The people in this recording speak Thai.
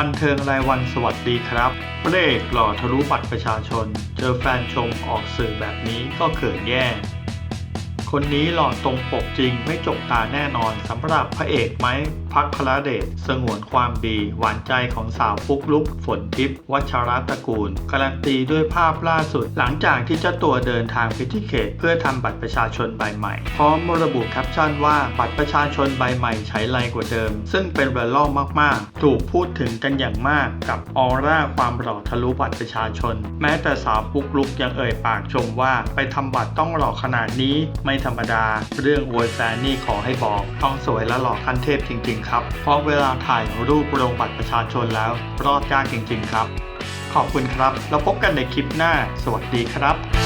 บันเทิงรายวันสวัสดีครับเปรกหล่อทะลุบัตรประชาชน เจอแฟนชมออกสื่อแบบนี้ก็เขินแย่ คนนี้หล่อตรงปกจริงไม่จกตาแน่นอนสำหรับพระเอกไม้พักคลเดชสงวนความดี หวานใจของสาวปุ๊กลุกฝนทิพย์วัชรตระกูล การันตีด้วยภาพล่าสุด หลังจากที่เจ้าตัวเดินทางไปที่เขต เพื่อทำบัตรประชาชนใบใหม่ พร้อมระบุแคปชั่นว่าบัตรประชาชนใบใหม่ใช้ไรกว่าเดิม ซึ่งเป็นไวรัลมากๆ ถูกพูดถึงกันอย่างมากกับออร่าความหล่อทะลุบัตรประชาชน แม้แต่สาวปุ๊กลุกยังเอ่ยปากชมว่าไปทำบัตรต้องหล่อขนาดนี้ไม่ธรรมดา เรื่องอวยแฟนนี่ขอให้บอกท้องสวยและหล่อขั้นเทพจริง ๆ ครับ เพราะเวลาถ่ายรูปลงบัตรประชาชนแล้ว รอดยากจริง ๆ ครับ ขอบคุณครับ แล้วพบกันในคลิปหน้า สวัสดีครับ